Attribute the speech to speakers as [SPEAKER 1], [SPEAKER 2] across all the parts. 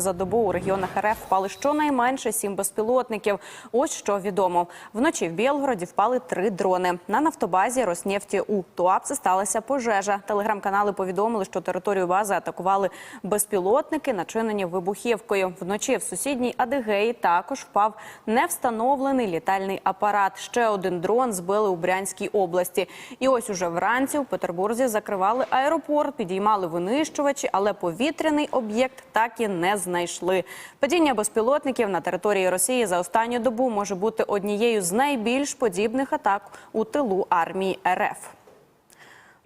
[SPEAKER 1] За добу у регіонах РФ впали щонайменше сім безпілотників. Ось що відомо. Вночі в Білгороді впали три дрони. На нафтобазі Роснефті у Туапсе сталася пожежа. Телеграм-канали повідомили, що територію бази атакували безпілотники, начинені вибухівкою. Вночі в сусідній Адигеї також впав невстановлений літальний апарат. Ще один дрон збили у Брянській області. І ось уже вранці у Петербурзі закривали аеропорт, підіймали винищувачі, але повітряний об'єкт так і не знайшли. Падіння безпілотників на території Росії за останню добу може бути однією з найбільш подібних атак у тилу армії РФ.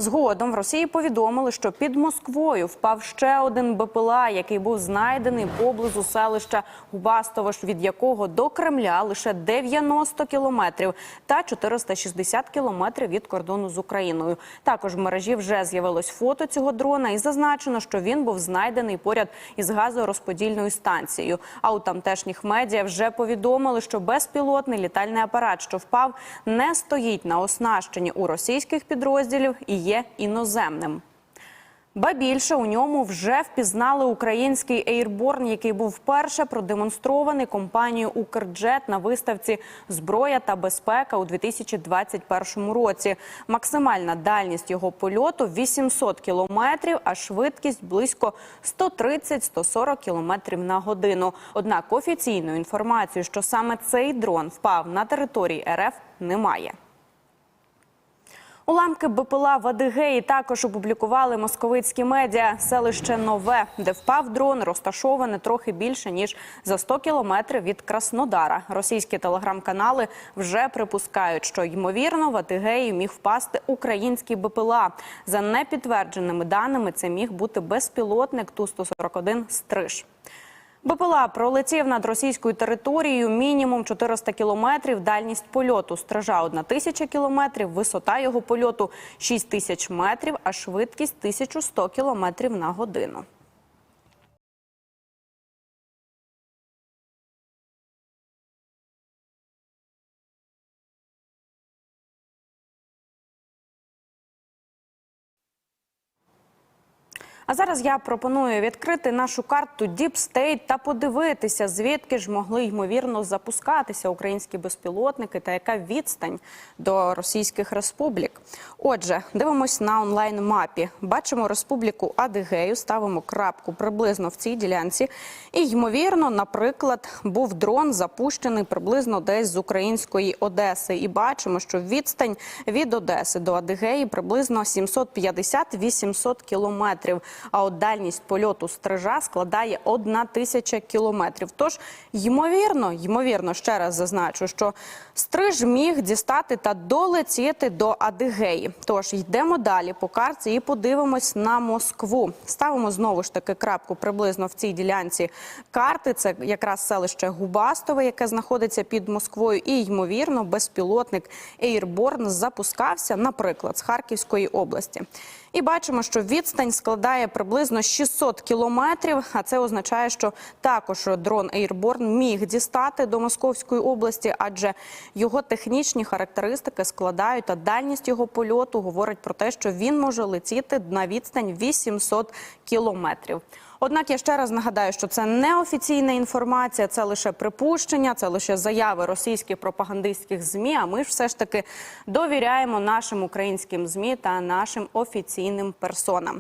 [SPEAKER 1] Згодом в Росії повідомили, що під Москвою впав ще один БПЛА, який був знайдений поблизу селища Губастовош, від якого до Кремля лише 90 кілометрів та 460 кілометрів від кордону з Україною. Також в мережі вже з'явилось фото цього дрона, і зазначено, що він був знайдений поряд із газорозподільною станцією. А у тамтешніх медіа вже повідомили, що безпілотний літальний апарат, що впав, не стоїть на оснащенні у російських підрозділів і є іноземним. Ба більше у ньому вже впізнали український ейрборн, який був вперше продемонстрований компанією Укрджет на виставці Зброя та безпека у 2021 році. Максимальна дальність його польоту 800 кілометрів, а швидкість близько 130-140 кілометрів на годину. Однак офіційної інформації, що саме цей дрон впав на території РФ, немає. Уламки БПЛА в Адигеї також опублікували московицькі медіа. Селище Нове, де впав дрон, розташоване трохи більше ніж за 100 кілометрів від Краснодара. Російські телеграм-канали вже припускають, що ймовірно в Адигеї міг впасти український БПЛА. За непідтвердженими даними, це міг бути безпілотник Ту-141 «Стриж». БПЛА пролетів над російською територією мінімум 400 кілометрів. Дальність польоту стража 1 тисяча кілометрів, висота його польоту 6 тисяч метрів, а швидкість 1100 кілометрів на годину. А зараз я пропоную відкрити нашу карту Deep State та подивитися, звідки ж могли ймовірно запускатися українські безпілотники та яка відстань до російських республік. Отже, дивимось на онлайн-мапі. Бачимо республіку Адигею, ставимо крапку приблизно в цій ділянці. І ймовірно, наприклад, був дрон запущений приблизно десь з української Одеси. І бачимо, що відстань від Одеси до Адигеї приблизно 750-800 кілометрів. А от дальність польоту стрижа складає 1 тисяча кілометрів. Тож, ймовірно, ймовірно, ще раз зазначу, що стриж міг дістати та долетіти до Адигеї. Тож йдемо далі по карті і подивимось на Москву. Ставимо знову ж таки крапку приблизно в цій ділянці карти. Це якраз селище Губастове, яке знаходиться під Москвою, і ймовірно, безпілотник Ейрборн запускався, наприклад, з Харківської області. І бачимо, що відстань складає приблизно 600 кілометрів. А це означає, що також дрон Airborne міг дістати до Московської області, адже його технічні характеристики складають, а дальність його польоту говорить про те, що він може летіти на відстань 800 кілометрів. Однак я ще раз нагадаю, що це не офіційна інформація, це лише припущення, це лише заяви російських пропагандистських змі. А ми ж все ж таки довіряємо нашим українським змі та нашим офіційним персонам.